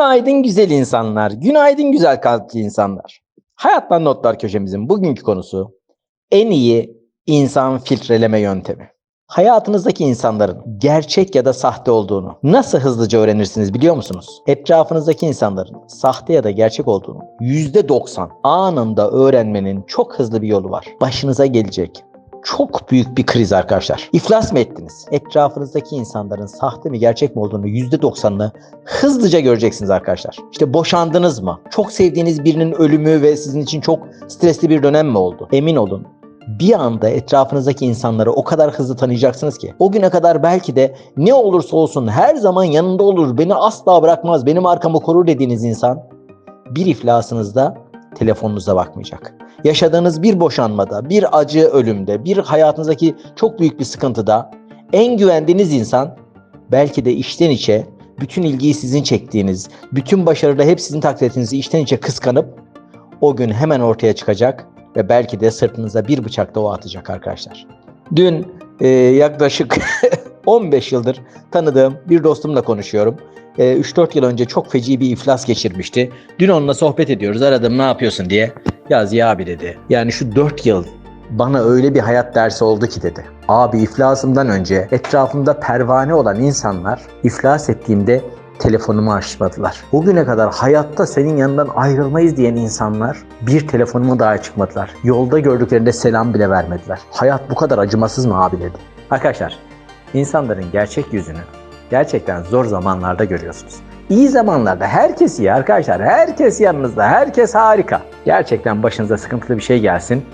Günaydın güzel insanlar, günaydın güzel kalpli insanlar. Hayattan Notlar köşemizin bugünkü konusu en iyi insan filtreleme yöntemi. Hayatınızdaki insanların gerçek ya da sahte olduğunu nasıl hızlıca öğrenirsiniz biliyor musunuz? Etrafınızdaki insanların sahte ya da gerçek olduğunu %90 anında öğrenmenin çok hızlı bir yolu var. Başınıza gelecek çok büyük bir kriz arkadaşlar. İflas mı ettiniz? Etrafınızdaki insanların sahte mi gerçek mi olduğunu %90'ını hızlıca göreceksiniz arkadaşlar. İşte boşandınız mı? Çok sevdiğiniz birinin ölümü ve sizin için çok stresli bir dönem mi oldu? Emin olun bir anda etrafınızdaki insanları o kadar hızlı tanıyacaksınız ki o güne kadar belki de ne olursa olsun her zaman yanında olur, beni asla bırakmaz, benim arkamı korur dediğiniz insan bir iflasınızda telefonunuza bakmayacak. Yaşadığınız bir boşanmada, bir acı ölümde, bir hayatınızdaki çok büyük bir sıkıntıda en güvendiğiniz insan belki de içten içe bütün ilgiyi sizin çektiğiniz, bütün başarıda hep sizin takdir ettiğinizi içten içe kıskanıp o gün hemen ortaya çıkacak ve belki de sırtınıza bir bıçak da o atacak arkadaşlar. Dün e, yaklaşık 15 yıldır tanıdığım bir dostumla konuşuyorum. E, 3-4 yıl önce çok feci bir iflas geçirmişti. Dün onunla sohbet ediyoruz. Aradım ne yapıyorsun diye. Ya Ziya abi dedi. Yani şu 4 yıl bana öyle bir hayat dersi oldu ki dedi. Abi iflasımdan önce etrafımda pervane olan insanlar iflas ettiğimde telefonumu açmadılar. Bugüne kadar hayatta senin yanından ayrılmayız diyen insanlar bir telefonumu daha çıkmadılar. Yolda gördüklerinde selam bile vermediler. Hayat bu kadar acımasız mı abi dedi. Arkadaşlar insanların gerçek yüzünü gerçekten zor zamanlarda görüyorsunuz. İyi zamanlarda herkes iyi arkadaşlar. Herkes yanınızda. Herkes harika. Gerçekten başınıza sıkıntılı bir şey gelsin.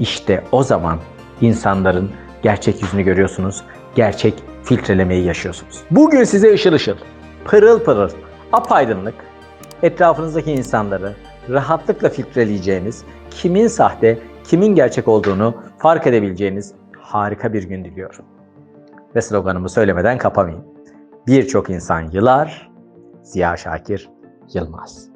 İşte o zaman insanların gerçek yüzünü görüyorsunuz. Gerçek filtrelemeyi yaşıyorsunuz. Bugün size ışıl ışıl, pırıl pırıl, apaydınlık, etrafınızdaki insanları rahatlıkla filtreleyeceğiniz, kimin sahte, kimin gerçek olduğunu fark edebileceğiniz harika bir gün diliyorum. Ve sloganımı söylemeden kapamayayım. Birçok insan yılar, Ziya Şakir Yılmaz.